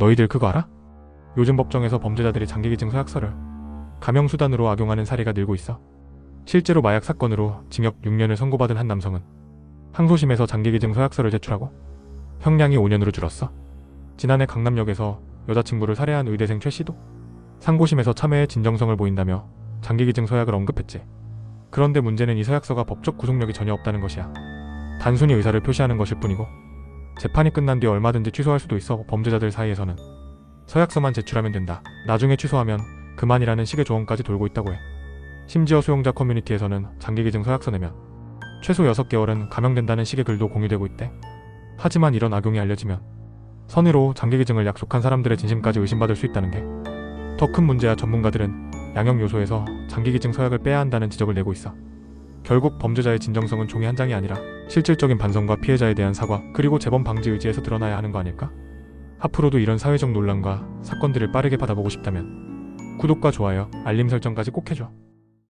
너희들 그거 알아? 요즘 법정에서 범죄자들이 장기기증 서 약서를 감형수단으로 악용하는 사례가 늘고 있어. 실제로 마약 사건으로 징역 6년을 선고받은 한 남성은 항소심에서 장기기증 서 약서를 제출하고 형량이 5년으로 줄었어. 지난해 강남역에서 여자친구를 살해한 의대생 최 씨도 상고심에서 참회의 진정성을 보인다며 장기기증 서약을 언급했지. 그런데 문제는 이 서약서가 법적 구속력이 전혀 없다는 것이야. 단순히 의사를 표시하는 것일 뿐이고 재판이 끝난 뒤 얼마든지 취소할 수도 있어 범죄자들 사이에서는 서약서만 제출하면 된다. 나중에 취소하면 그만이라는 식의 조언까지 돌고 있다고 해. 심지어 수용자 커뮤니티에서는 장기기증 서약서 내면 최소 6개월은 감형된다는 식의 글도 공유되고 있대. 하지만 이런 악용이 알려지면 선의로 장기기증을 약속한 사람들의 진심까지 의심받을 수 있다는 게 더 큰 문제야 전문가들은 양형 요소에서 장기기증 서약을 빼야 한다는 지적을 내고 있어. 결국 범죄자의 진정성은 종이 한 장이 아니라 실질적인 반성과 피해자에 대한 사과 그리고 재범 방지 의지에서 드러나야 하는 거 아닐까? 앞으로도 이런 사회적 논란과 사건들을 빠르게 받아보고 싶다면 구독과 좋아요, 알림 설정까지 꼭 해줘.